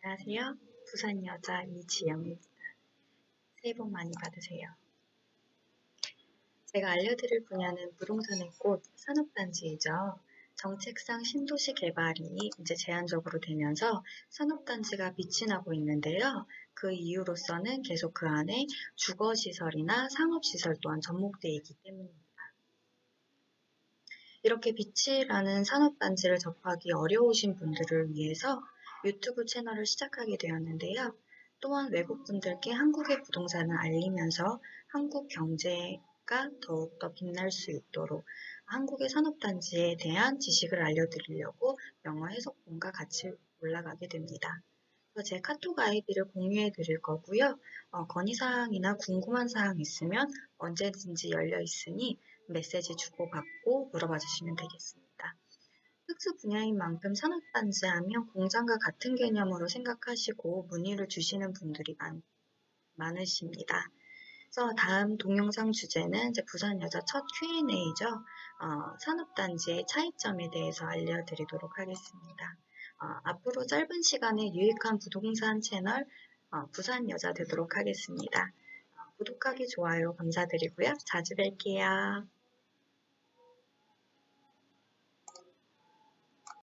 안녕하세요. 부산 여자 이지영입니다. 새해 복 많이 받으세요. 제가 알려드릴 분야는 부동산의 꽃, 산업단지이죠. 정책상 신도시 개발이 이제 제한적으로 되면서 산업단지가 빛이 나고 있는데요. 그 이유로서는 계속 그 안에 주거시설이나 상업시설 또한 접목되어 있기 때문입니다. 이렇게 빛이라는 산업단지를 접하기 어려우신 분들을 위해서 유튜브 채널을 시작하게 되었는데요. 또한 외국분들께 한국의 부동산을 알리면서 한국 경제가 더욱더 빛날 수 있도록 한국의 산업단지에 대한 지식을 알려드리려고 영어 해석본과 같이 올라가게 됩니다. 제 카톡 아이디를 공유해 드릴 거고요. 어, 건의사항이나 궁금한 사항 있으면 언제든지 열려 있으니 메시지 주고받고 물어봐 주시면 되겠습니다. 특수 분야인 만큼 산업단지 하면 공장과 같은 개념으로 생각하시고 문의를 주시는 분들이 많, 많으십니다. 그래서 다음 동영상 주제는 이제 부산 여자 첫 Q&A죠. 어, 산업단지의 차이점에 대해서 알려드리도록 하겠습니다. 어, 앞으로 짧은 시간에 유익한 부동산 채널 어, 부산 여자 되도록 하겠습니다. 어, 구독하기 좋아요 감사드리고요. 자주 뵐게요.